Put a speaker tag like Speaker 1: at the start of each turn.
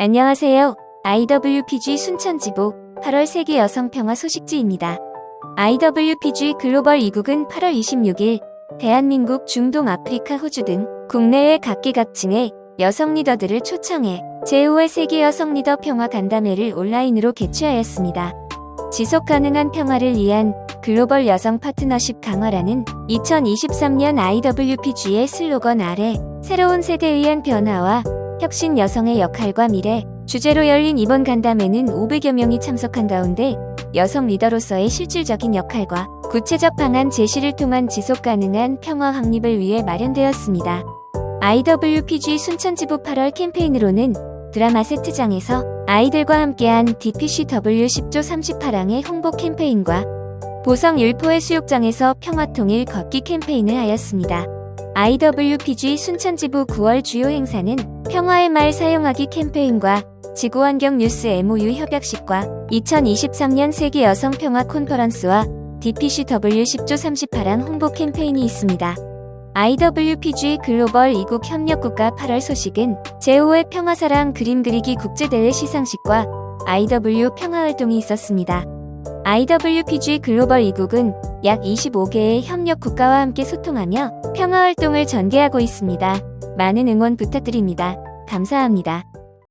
Speaker 1: 안녕하세요. IWPG 순천지부 8월 세계 여성 평화 소식지입니다. IWPG 글로벌 이국은 8월 26일 대한민국, 중동, 아프리카, 호주 등 국내외 각계각층의 여성 리더들을 초청해 제5회 세계 여성 리더 평화 간담회를 온라인으로 개최하였습니다. 지속 가능한 평화를 위한 글로벌 여성 파트너십 강화라는 2023년 IWPG의 슬로건 아래 새로운 세대에 의한 변화와 혁신 여성의 역할과 미래 주제로 열린 이번 간담회는 500여 명이 참석한 가운데 여성 리더로서의 실질적인 역할과 구체적 방안 제시를 통한 지속 가능한 평화 확립을 위해 마련되었습니다. IWPG 순천지부 8월 캠페인으로는 드라마 세트장에서 아이들과 함께한 DPCW 10조 38항의 홍보 캠페인과 보성 율포의 수욕장에서 평화통일 걷기 캠페인을 하였습니다. IWPG 순천지부 9월 주요 행사는 평화의 말 사용하기 캠페인과 지구환경 뉴스 MOU 협약식과 2023년 세계 여성 평화 콘퍼런스와 DPCW 10조 38항 홍보 캠페인이 있습니다. IWPG 글로벌 이국 협력국가 8월 소식은 제5회 평화사랑 그림 그리기 국제대회 시상식과 IW 평화활동이 있었습니다. IWPG 글로벌 이국은 약 25개의 협력 국가와 함께 소통하며 평화 활동을 전개하고 있습니다. 많은 응원 부탁드립니다. 감사합니다.